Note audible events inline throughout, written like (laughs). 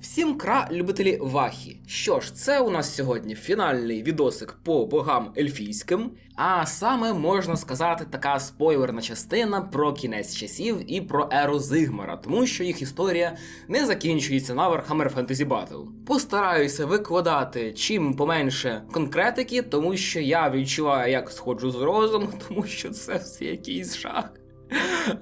Всім кра, любителі Вахі. Що ж, це у нас сьогодні фінальний відосик по богам ельфійським. А саме можна сказати, така спойлерна частина про кінець часів і про еру Зигмара, тому що їх історія не закінчується на Warhammer Fantasy Battle. Постараюся викладати чим поменше конкретики, тому що я відчуваю, як сходжу з розуму, (laughs) тому що це все якийсь жах.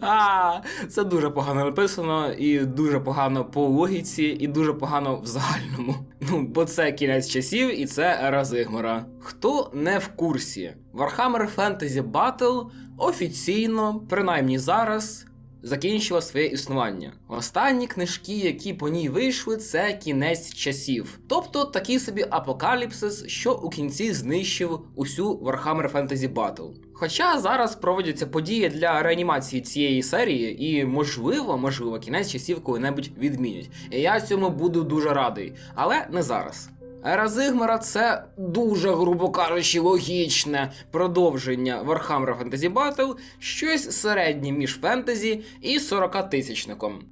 А, це дуже погано написано, і дуже погано по логіці, і дуже погано в загальному. Ну, бо це кінець часів і це ера Зигмара. Хто не в курсі, Warhammer Fantasy Battle офіційно, принаймні зараз, закінчила своє існування. Останні книжки, які по ній вийшли, це кінець часів. Тобто такий собі апокаліпсис, що у кінці знищив усю Warhammer Fantasy Battle. Хоча зараз проводяться події для реанімації цієї серії, і можливо, можливо, кінець часів коли-небудь відмінять. І я цьому буду дуже радий, але не зараз. Ера Зигмара це дуже, грубо кажучи, логічне продовження Warhammer Fantasy Battle, щось середнє між фентезі і 40 тисячником.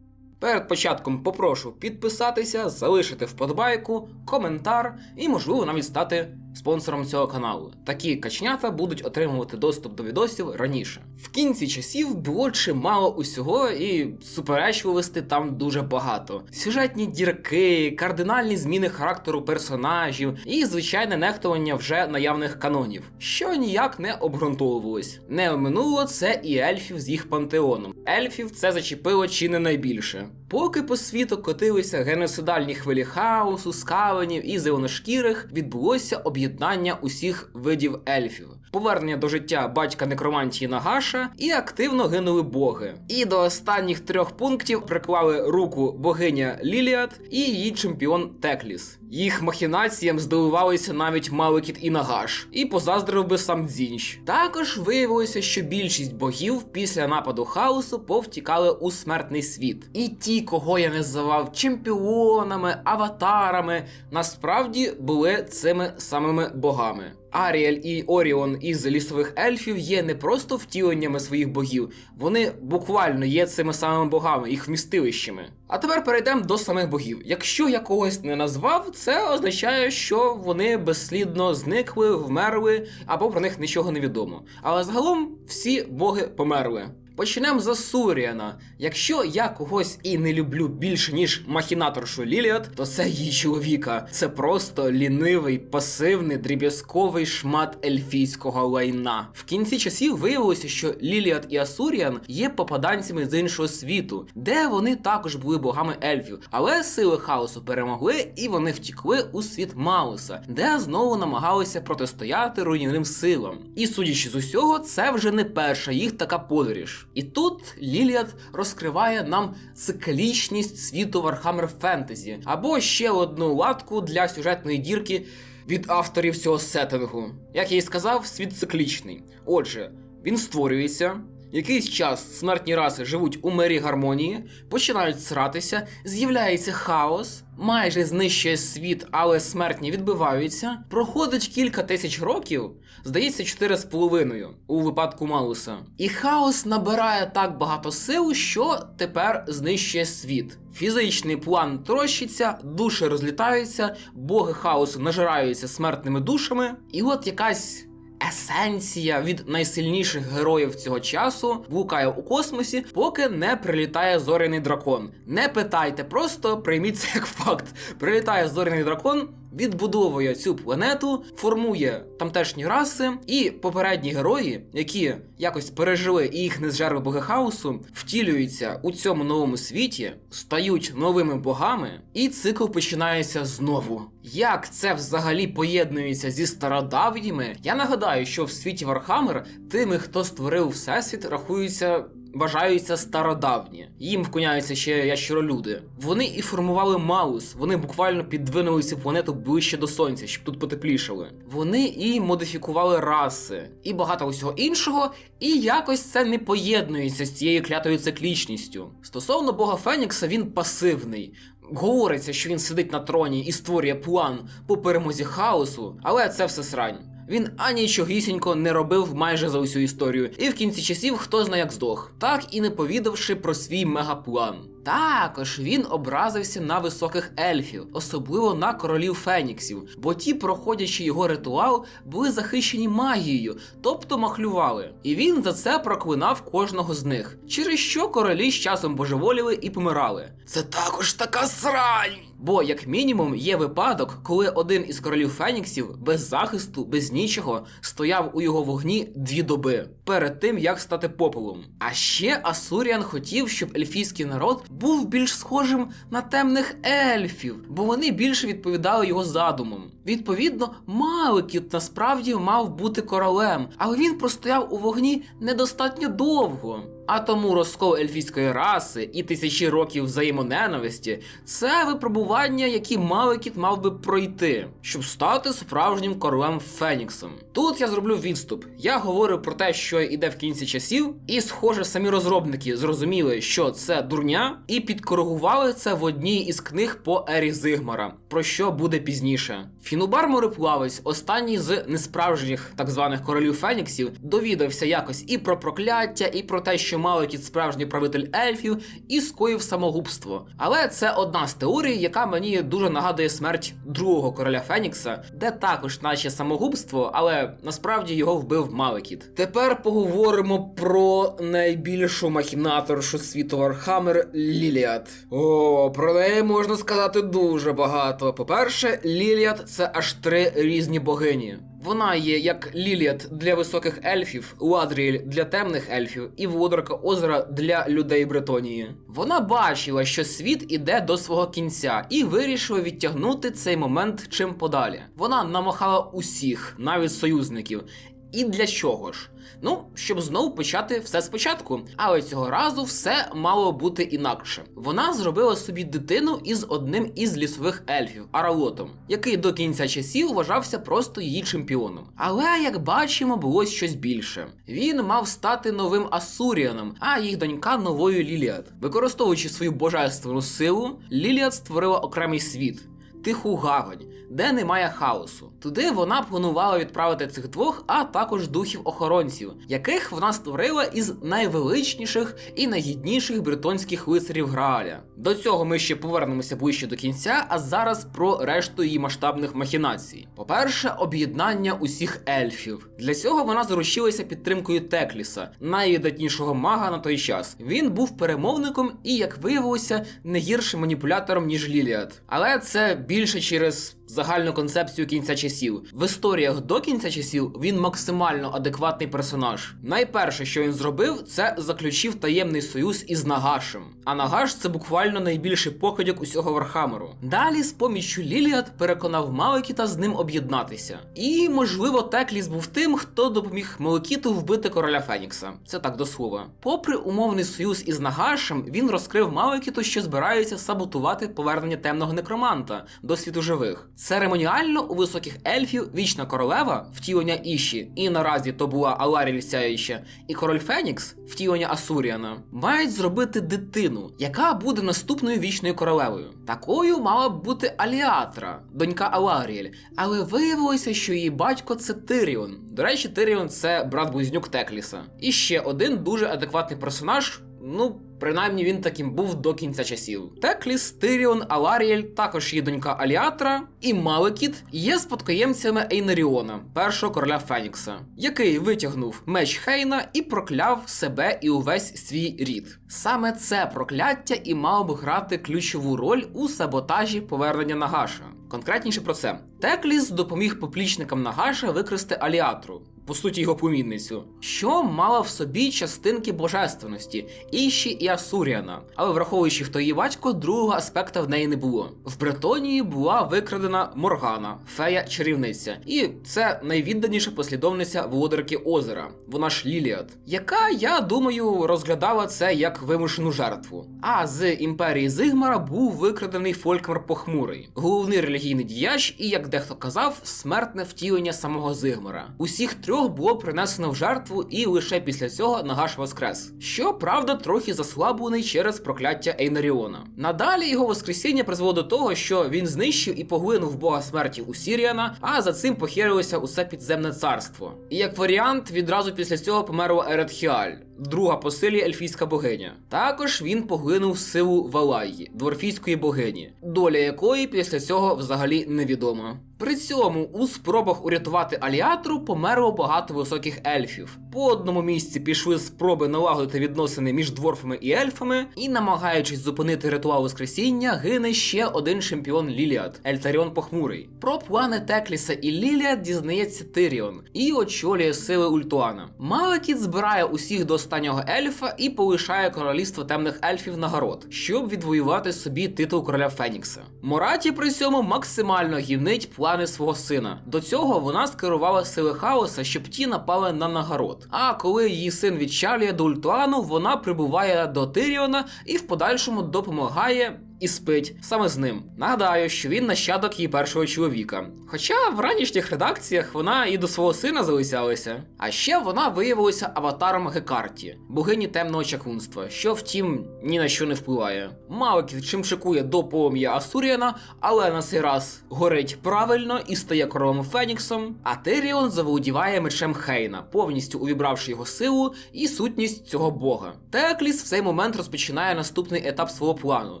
Перед початком попрошу підписатися, залишити вподобайку, коментар і, можливо, навіть стати спонсором цього каналу. Такі качнята будуть отримувати доступ до відосів раніше. В кінці часів було чимало усього, і суперечливості там дуже багато. Сюжетні дірки, кардинальні зміни характеру персонажів і звичайне нехтування вже наявних канонів, що ніяк не обґрунтовувалось. Не оминуло це і ельфів з їх пантеоном. Ельфів це зачепило чи не найбільше. Поки по світу котилися геноцидальні хвилі хаосу, скавенів і зеленошкірих, відбулося об'єднання усіх видів ельфів, повернення до життя батька некромантії Нагаша і активно гинули боги. І до останніх трьох пунктів приклали руку богиня Ліліат і її чемпіон Текліс. Їх махінаціям здивувалися навіть Маликіт і Нагаш, і позаздрив би сам Дзінч. Також виявилося, що більшість богів після нападу хаосу повтікали у смертний світ. І ті, кого я називав чемпіонами, аватарами, насправді були цими самими богами. Аріель і Оріон із лісових ельфів є не просто втіленнями своїх богів, вони буквально є цими самими богами, їх вмістилищами. А тепер перейдемо до самих богів. Якщо я когось не назвав, це означає, що вони безслідно зникли, вмерли або про них нічого не відомо. Але загалом всі боги померли. Почнемо з Асуріана. Якщо я когось і не люблю більше, ніж махінаторшу Ліліат, то це її чоловіка. Це просто лінивий, пасивний, дріб'язковий шмат ельфійського лайна. В кінці часів виявилося, що Ліліат і Асуріан є попаданцями з іншого світу, де вони також були богами ельфів. Але сили хаосу перемогли і вони втікли у світ Мауса, де знову намагалися протистояти руйнівним силам. І судячи з усього, це вже не перша їх така подорож. І тут Ліліат розкриває нам циклічність світу Warhammer Fantasy, або ще одну латку для сюжетної дірки від авторів цього сеттингу. Як я і сказав, світ циклічний. Отже, він створюється. Якийсь час смертні раси живуть у мирі гармонії, починають сратися, з'являється хаос, майже знищує світ, але смертні відбиваються. Проходить кілька тисяч років, здається, чотири з половиною у випадку Малуса. І хаос набирає так багато сил, що тепер знищує світ. Фізичний план трощиться, душі розлітаються, боги хаосу нажираються смертними душами, і от якась есенція від найсильніших героїв цього часу блукає у космосі, поки не прилітає зоряний дракон. Не питайте, просто прийміть це як факт. Прилітає зоряний дракон. Відбудовує цю планету, формує тамтешні раси, і попередні герої, які якось пережили і їх не зжерли боги хаосу, втілюються у цьому новому світі, стають новими богами, і цикл починається знову. Як це взагалі поєднується зі стародавніми? Я нагадаю, що в світі Вархаммер тими, хто створив всесвіт, рахуються. Вважаються стародавні, їм вконяються ще ящеролюди. Вони і формували Маус, вони буквально підвинули цю планету ближче до сонця, щоб тут потеплішали. Вони і модифікували раси, і багато усього іншого, і якось це не поєднується з цією клятою циклічністю. Стосовно бога Фенікса, він пасивний. Говориться, що він сидить на троні і створює план по перемозі хаосу, але це все срань. Він анічогісінько не робив майже за усю історію, і в кінці часів хто знає як здох, так і не повідавши про свій мегаплан. Також він образився на високих ельфів, особливо на королів Феніксів, бо ті, проходячи його ритуал, були захищені магією, тобто махлювали. І він за це проклинав кожного з них, через що королі з часом божеволіли і помирали. Це також така срань! Бо, як мінімум, є випадок, коли один із королів Феніксів без захисту, без нічого, стояв у його вогні дві доби перед тим, як стати попелом. А ще Асуріан хотів, щоб ельфійський народ був більш схожим на темних ельфів, бо вони більше відповідали його задумам. Відповідно, Маликіт насправді мав бути королем, але він простояв у вогні недостатньо довго. А тому розкол ельфійської раси і тисячі років взаємоненависті це випробування, які Маликіт мав би пройти, щоб стати справжнім королем Феніксом. Тут я зроблю відступ. Я говорю про те, що йде в кінці часів, і, схоже, самі розробники зрозуміли, що це дурня, і підкоригували це в одній із книг по ері Зигмара, про що буде пізніше. Фінубар Мореплавець, останній з несправжніх так званих королів Феніксів, довідався якось і про прокляття, і про те, що Малекіт справжній правитель ельфів, і скоїв самогубство. Але це одна з теорій, яка мені дуже нагадує смерть другого короля Фенікса, де також наче самогубство, але насправді його вбив Малекіт. Тепер поговоримо про найбільшу махінаторшу світу Вархаммер Ліліат. О, про неї можна сказати дуже багато. По-перше, Ліліат це аж три різні богині. Вона є як Ліліат для високих ельфів, Ладріель для темних ельфів і Володарка озера для людей Бретонії. Вона бачила, що світ іде до свого кінця, і вирішила відтягнути цей момент чим подалі. Вона намахала усіх, навіть союзників. І для чого ж? Ну, щоб знову почати все спочатку. Але цього разу все мало бути інакше. Вона зробила собі дитину із одним із лісових ельфів Аралотом, який до кінця часів вважався просто її чемпіоном. Але як бачимо, було щось більше. Він мав стати новим Асуріаном, а їх донька новою Ліліат. Використовуючи свою божественну силу, Ліліат створила окремий світ. Тиху гавань, де немає хаосу. Туди вона планувала відправити цих двох, а також духів охоронців, яких вона створила із найвеличніших і найгідніших бретонських лицарів Грааля. До цього ми ще повернемося ближче до кінця, а зараз про решту її масштабних махінацій. По-перше, об'єднання усіх ельфів. Для цього вона заручилася підтримкою Текліса, найвидатнішого мага на той час. Він був перемовником і, як виявилося, не гіршим маніпулятором, ніж Ліліат. Але це більше через загальну концепцію кінця часів. В історіях до кінця часів він максимально адекватний персонаж. Найперше, що він зробив, це заключив таємний союз із Нагашем. А Нагаш це буквально найбільший покидьок усього Вархамеру. Далі, з поміччю Ліліат, переконав Малекіта з ним об'єднатися. І, можливо, Текліс був тим, хто допоміг Малекіту вбити короля Фенікса. Це так до слова. Попри умовний союз із Нагашем, він розкрив Малекіту, що збирається саботувати повернення темного некроманта до світу живих. Церемоніально у високих ельфів вічна королева втілення Іші, і наразі то була Аларіль Сяюча, і король Фенікс втілення Асуріана, мають зробити дитину, яка буде наступною вічною королевою. Такою мала б бути Аліатра, донька Аларіель, але виявилося, що її батько це Тиріон. До речі, Тиріон це брат близнюк Текліса. І ще один дуже адекватний персонаж. Ну, принаймні він таким був до кінця часів. Текліс, Тиріон, Аларіель, також її донька Аліатра і Малекіт є спадкоємцями Ейнаріона, першого короля Фенікса, який витягнув меч Хейна і прокляв себе і увесь свій рід. Саме це прокляття і мало б грати ключову роль у саботажі повернення Нагаша. Конкретніше про це. Текліс допоміг поплічникам Нагаша викрасти Аліатру, по суті, його помінницю, що мала в собі частинки божественності, Іші і Асуріана. Але враховуючи, хто її батько, другого аспекта в неї не було. В Бретонії була викрадена Моргана, фея чарівниця, і це найвідданіша послідовниця володарки озера, вона ж Ліліат, яка, я думаю, розглядала це як вимушену жертву. А з імперії Зигмара був викрадений Фолькмар Похмурий, головний релігійний діяч, і як дехто казав, смертне втілення самого Зигмара. Усіх трьох його було принесено в жертву, і лише після цього Нагаш воскрес. Що правда, трохи заслаблений через прокляття Ейнаріона. Надалі його воскресіння призвело до того, що він знищив і поглинув бога смерті у Сіріана, а за цим похерилося усе підземне царство. І як варіант, відразу після цього померла Еретхіаль, друга по силі ельфійська богиня. Також він поглинув силу Валаї, дворфійської богині, доля якої після цього взагалі невідома. При цьому у спробах урятувати Аліатру померло багато високих ельфів. По одному місці пішли спроби налагодити відносини між дворфами і ельфами, і, намагаючись зупинити ритуал Воскресіння, гине ще один чемпіон Ліліад Ельтаріон Похмурий. Про плани Текліса і Ліліад дізнається Тиріон і очолює сили Ультуана. Малекіт збирає усіх до останнього ельфа і полишає королівство темних ельфів на город, щоб відвоювати собі титул короля Фенікса. Мораті при цьому максимально гівнить плани свого сина. До цього вона скерувала сили хаоса, щоб ті напали на нагород. А коли її син відчалює до Ультуану, вона прибуває до Тиріона і в подальшому допомагає. І спить саме з ним. Нагадаю, що він нащадок її першого чоловіка. Хоча в ранішніх редакціях вона і до свого сина залицялася. А ще вона виявилася аватаром Гекарті, богині темного чаклунства, що втім ні на що не впливає. Малкіт чим шикує до полум'я Асуріана, але на цей раз горить правильно і стає королем Феніксом. А Тиріон заволодіває мечем Хейна, повністю увібравши його силу і сутність цього бога. Текліс в цей момент розпочинає наступний етап свого плану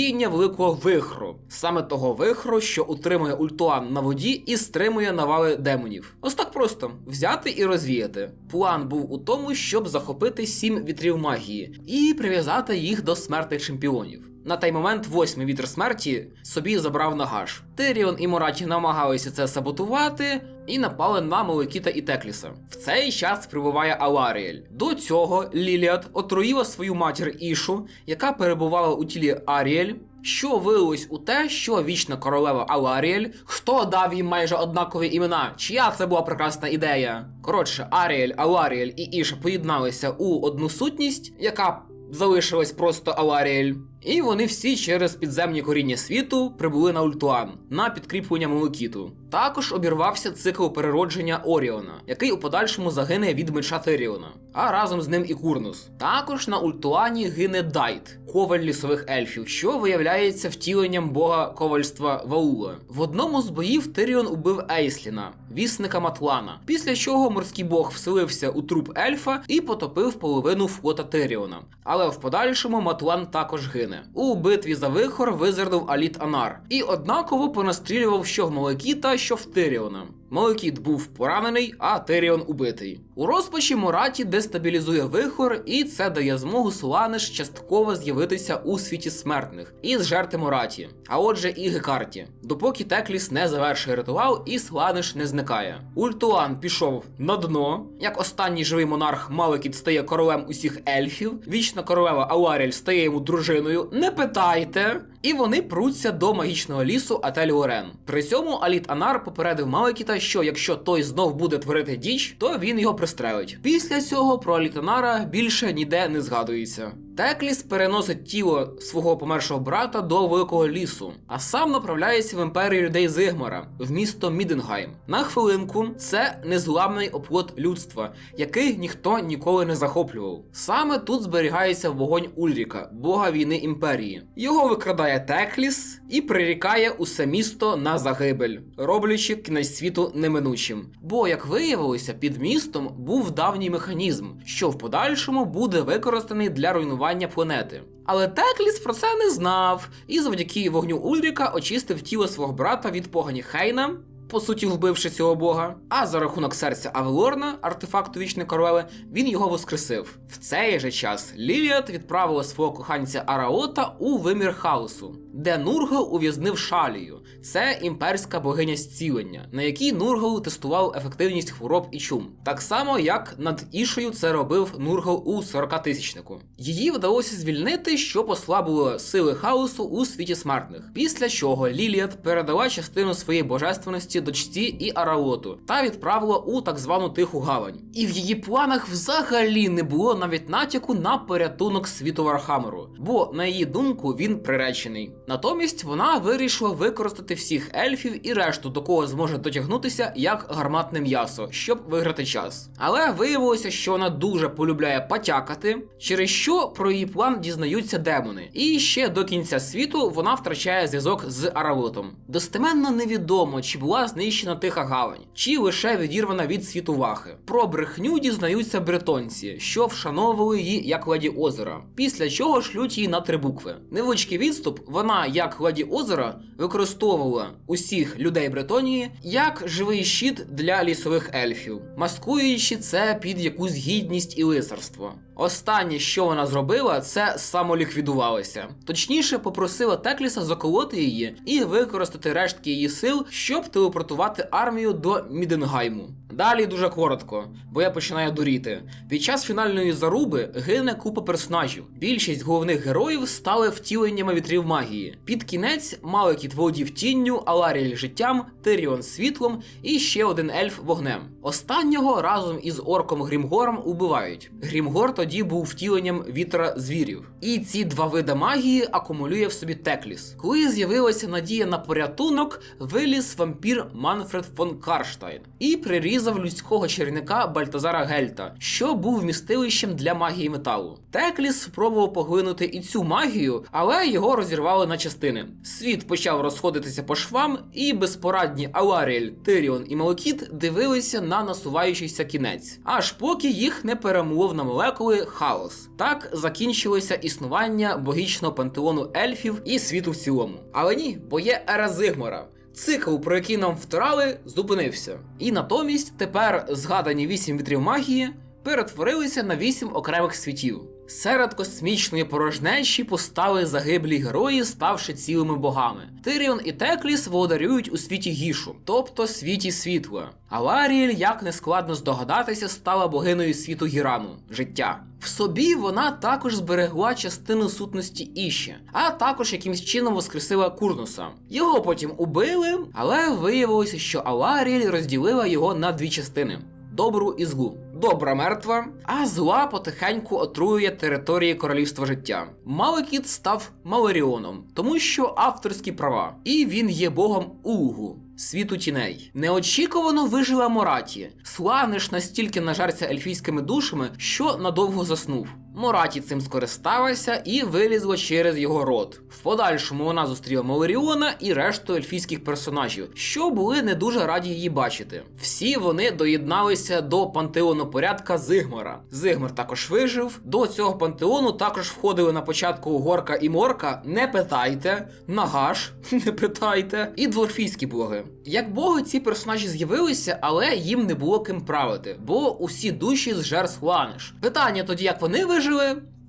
розвіяння великого вихру, саме того вихру, що утримує Ультуан на воді і стримує навали демонів. Ось так просто взяти і розвіяти. План був у тому, щоб захопити сім вітрів магії і прив'язати їх до смертних чемпіонів. На той момент восьмий вітер смерті собі забрав Нагаш. Тиріон і Мораті намагалися це саботувати і напали на Мелекіта і Текліса. В цей час прибуває Аларіель. До цього Ліліад отруїла свою матір Ішу, яка перебувала у тілі Аріель. Що вилилось у те, що вічна королева Аларіель, хто дав їм майже однакові імена, чия це була прекрасна ідея. Коротше, Аріель, Аларіель і Іша поєдналися у одну сутність, яка залишилась просто Аларіель. І вони всі через підземні коріння світу прибули на Ультуан на підкріплення Мелокіту. Також обірвався цикл переродження Оріона, який у подальшому загине від меча Тиріона, а разом з ним і Курнус. Також на Ультуані гине Дайт, коваль лісових ельфів, що виявляється втіленням бога ковальства Ваула. В одному з боїв Тиріон убив Ейсліна, вісника Матлана, після чого морський бог вселився у труп ельфа і потопив половину флота Тиріона. Але в подальшому Матлан також гине. У битві за вихор визирнув Аліт Анар і однаково понастрілював що в Молекіта, що в Тиріона. Молекіт був поранений, а Тиріон убитий. У розпачі Мораті дестабілізує вихор, і це дає змогу Соланиш частково з'явитися у світі смертних і зжерти Мораті, а отже і Гекарті, допоки Текліс не завершує ритуал і Сланиш не зникає. Ультуан пішов на дно, як останній живий монарх Малекіт стає королем усіх ельфів, вічна королева Аларіль стає йому дружиною. Не питайте. І вони пруться до магічного лісу Ателіорен. При цьому Аліт Анар попередив Малекіта, що якщо той знов буде творити діч, то він його пристрелить. Після цього про Аліт Анара більше ніде не згадується. Текліс переносить тіло свого помершого брата до великого лісу, а сам направляється в імперію людей Зигмара в місто Міденгайм. На хвилинку це незламний оплот людства, який ніхто ніколи не захоплював. Саме тут зберігається вогонь Ульріка, бога війни імперії. Його викрадає Текліс і прирікає усе місто на загибель, роблячи кінець світу неминучим. Бо, як виявилося, під містом був давній механізм, що в подальшому буде використаний для руйнування планети. Але Текліс про це не знав, і завдяки вогню Ульріка очистив тіло свого брата від погані Хейна, по суті, вбивши цього бога. А за рахунок серця Авелорна, артефакту вічної королеви, він його воскресив. В цей же час Ліліат відправила свого коханця Араота у вимір хаосу, де Нургал ув'язнив Шалію. Це імперська богиня зцілення, на якій Нургал тестував ефективність хвороб і чум. Так само, як над Ішою це робив Нургал у 40-тисячнику. Її вдалося звільнити, що послабило сили хаосу у світі смертних. Після чого Ліліат передала частину своєї божественності дочці і Араоту та відправила у так звану Тиху Гавань. І в її планах взагалі не було навіть натяку на порятунок світу Вархамеру, бо, на її думку, він приречений. Натомість вона вирішила використати всіх ельфів і решту, до кого зможе дотягнутися як гарматне м'ясо, щоб виграти час. Але виявилося, що вона дуже полюбляє потякати, через що про її план дізнаються демони. І ще до кінця світу вона втрачає зв'язок з Аравитом. Достеменно невідомо, чи була знищена тиха гавань, чи лише відірвана від світу вахи. Про брехню дізнаються бретонці, що вшановували її як леді озера, після чого шлють її на три букви. Невеличкий відступ, вона, як леді озера, використовувала усіх людей Бретонії як живий щит для лісових ельфів, маскуючи це під якусь гідність і лицарство. Останнє, що вона зробила, це самоліквідувалася. Точніше, попросила Текліса заколоти її і використати рештки її сил, щоб телепортувати армію до Міденгайму. Далі дуже коротко, бо я починаю дуріти. Під час фінальної заруби гине купа персонажів. Більшість головних героїв стали втіленнями вітрів магії. Під кінець Малекіт володів тінню, Аларіель життям, Тиріон світлом і ще один ельф вогнем. Останнього разом із орком Грімгором убивають. Грімгор тоді був втіленням вітра звірів. І ці два види магії акумулює в собі Текліс. Коли з'явилася надія на порятунок, виліз вампір Манфред фон Карштайн і прирізав людського чарівника Бальтазара Гельта, що був вмістилищем для магії металу. Текліс спробував поглинути і цю магію, але його розірвали на частини. Світ почав розходитися по швам, і безпорадні Аларіель, Тиріон і Малокіт дивилися на насуваючийся кінець, аж поки їх не перемолов на молекули хаос. Так закінчилося існування богічного пантеону ельфів і світу в цілому. Але ні, бо є ера Зигмора. Цикл, про який нам втирали, зупинився. І натомість тепер згадані вісім вітрів магії перетворилися на вісім окремих світів. Серед космічної порожнечі постали загиблі герої, ставши цілими богами. Тиріон і Текліс володарюють у світі гішу, тобто світі світла. А Ларіель, як не складно здогадатися, стала богиною світу Гірану життя. В собі вона також зберегла частину сутності Іші, а також якимсь чином воскресила Курнуса. Його потім убили, але виявилося, що Аларіель розділила його на дві частини добру і злу. Добра мертва, а зла потихеньку отруює території королівства життя. Малекіт став Малеріоном, тому що авторські права, і він є богом Угу. Світу тіней. Неочікувано вижила Мораті. Сланиш настільки нажарся ельфійськими душами, що надовго заснув. Мораті цим скористалася і вилізла через його рот. В подальшому вона зустріла Малеріона і решту ельфійських персонажів, що були не дуже раді її бачити. Всі вони доєдналися до пантеону порядка Зигмара. Зигмар також вижив. До цього пантеону також входили на початку Горка і Морка. Не питайте, Нагаш, (laughs) не питайте, і дворфійські боги. Як боги, ці персонажі з'явилися, але їм не було ким правити, бо усі душі зжер Сланиш. Питання тоді, як вони вижили,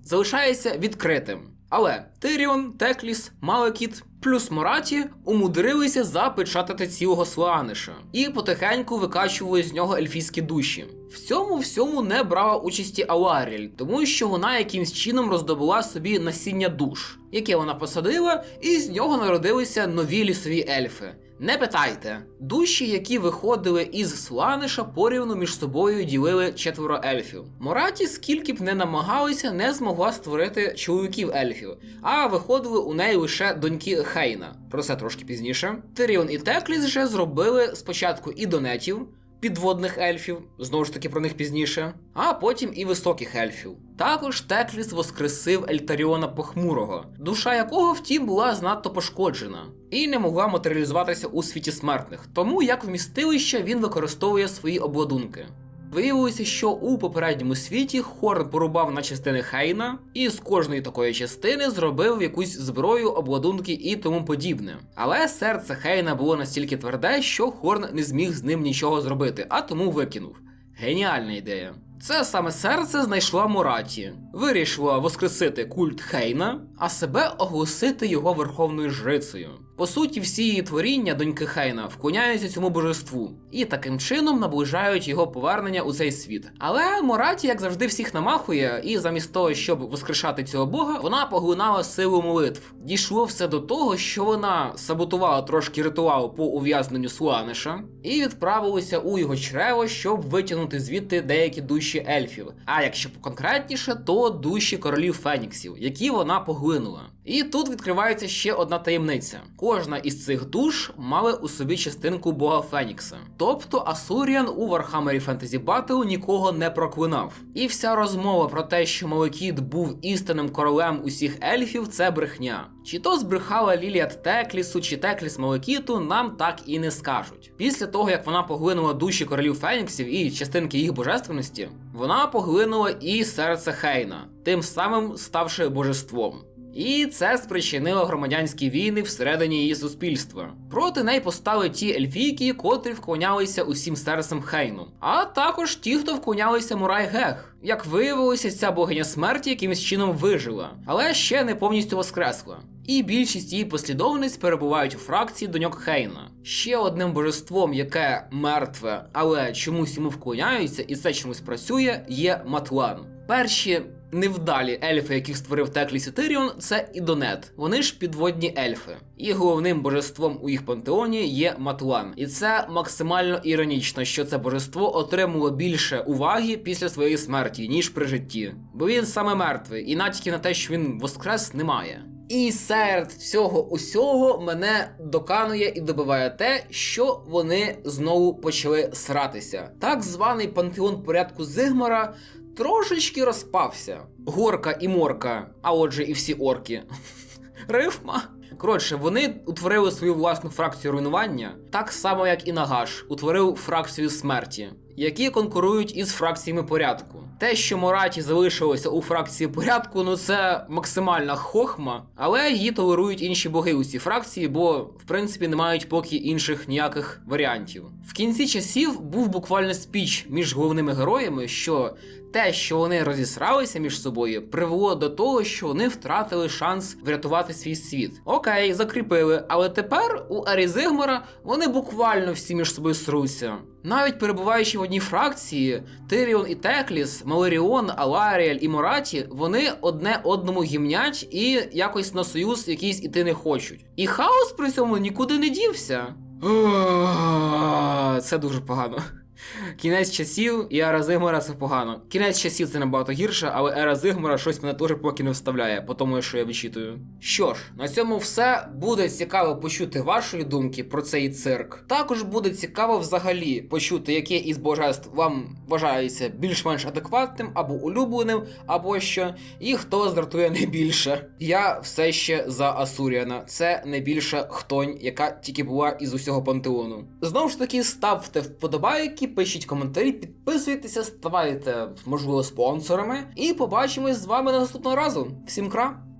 залишається відкритим. Але Тиріон, Текліс, Малекіт плюс Мораті умудрилися запечатати цілого Слааниша і потихеньку викачували з нього ельфійські душі. В цьому всьому не брала участі Аларіль, тому що вона якимсь чином роздобула собі насіння душ, яке вона посадила, і з нього народилися нові лісові ельфи. Не питайте, душі, які виходили із Сланиша, порівну між собою ділили четверо ельфів. Мораті, скільки б не намагалися, не змогла створити чоловіків ельфів, а виходили у неї лише доньки Хейна. Про це трошки пізніше. Тиріон і Текліс вже зробили спочатку і донетів. Підводних ельфів, знову ж таки про них пізніше, а потім і високих ельфів. Також Текліс воскресив Ельтаріона Похмурого, душа якого, втім, була знатто пошкоджена і не могла матеріалізуватися у світі смертних, тому як вмістилище він використовує свої обладунки. Виявилося, що у попередньому світі Хорн порубав на частини Хейна, і з кожної такої частини зробив якусь зброю, обладунки і тому подібне. Але серце Хейна було настільки тверде, що Хорн не зміг з ним нічого зробити, а тому викинув. Геніальна ідея. Це саме серце знайшла Мураті, вирішила воскресити культ Хейна, а себе оголосити його верховною жрицею. По суті, всі її творіння доньки Хейна вклоняються цьому божеству і таким чином наближають його повернення у цей світ. Але Мораті, як завжди, всіх намахує, і замість того, щоб воскрешати цього бога, вона поглинала силу молитв. Дійшло все до того, що вона саботувала трошки ритуал по ув'язненню Суаниша і відправилася у його чрево, щоб витягнути звідти деякі душі ельфів. А якщо конкретніше, то душі королів Феніксів, які вона поглинула. І тут відкривається ще одна таємниця: кожна із цих душ мали у собі частинку бога Фенікса. Тобто Асуріан у Вархаммері Фентезі Батл нікого не проклинав. І вся розмова про те, що Малекіт був істинним королем усіх ельфів, це брехня. Чи то збрехала Лілія Теклісу, чи Текліс Малекіту, нам так і не скажуть. Після того, як вона поглинула душі королів Феніксів і частинки їх божественності, вона поглинула і серце Хейна, тим самим ставши божеством. І це спричинило громадянські війни всередині її суспільства. Проти неї постали ті ельфійки, котрі вклонялися усім серцем Хейну, а також ті, хто вклонялися Мурай Гех. Як виявилося, ця богиня смерті якимось чином вижила, але ще не повністю воскресла. І більшість її послідовниць перебувають у фракції доньок Хейна. Ще одним божеством, яке мертве, але чомусь йому вклоняються, і це чомусь працює, є Матлан. Перші невдалі ельфи, яких створив Текліс і Тиріон, це Ідонет. Вони ж підводні ельфи. І головним божеством у їх пантеоні є Матлан. І це максимально іронічно, що це божество отримало більше уваги після своєї смерті, ніж при житті. Бо він саме мертвий, і натяків на те, що він воскрес, немає. І серед всього усього мене доканує і добиває те, що вони знову почали сратися. Так званий пантеон порядку Зигмара трошечки розпався. Горка і морка, а отже, і всі орки. (laughs) Рифма. Коротше, вони утворили свою власну фракцію руйнування, так само як і Нагаш утворив фракцію смерті, які конкурують із фракціями порядку. Те, що Мораті залишилося у фракції порядку, ну це максимальна хохма, але її толерують інші боги у цій фракції, бо в принципі не мають поки інших ніяких варіантів. В кінці часів був буквально спіч між головними героями, що те, що вони розісралися між собою, привело до того, що вони втратили шанс врятувати свій світ. Окей, закріпили, але тепер у Ері Зигмара вони буквально всі між собою сруться. Навіть перебуваючи в одній фракції, Тиріон і Текліс, Малеріон, Аларіель і Мораті, вони одне одному гімнять і якось на союз якийсь іти не хочуть. І хаос при цьому нікуди не дівся. Це дуже погано. Кінець часів і ера Зигмара це погано. Кінець часів це набагато гірше, але ера Зигмара щось мене теж поки не вставляє, по тому, що я вичитую. Що ж, на цьому все. Буде цікаво почути вашої думки про цей цирк. Також буде цікаво взагалі почути, яке із божеств вам вважається більш-менш адекватним або улюбленим, або що, і хто здратує найбільше. Я все ще за Асуріана. Це найбільша хтонь, яка тільки була із усього пантеону. Знову ж таки, ставте вподобайки, пишіть коментарі, підписуйтеся, ставайте, можливо, спонсорами. І побачимось з вами наступного разу. Всім кра!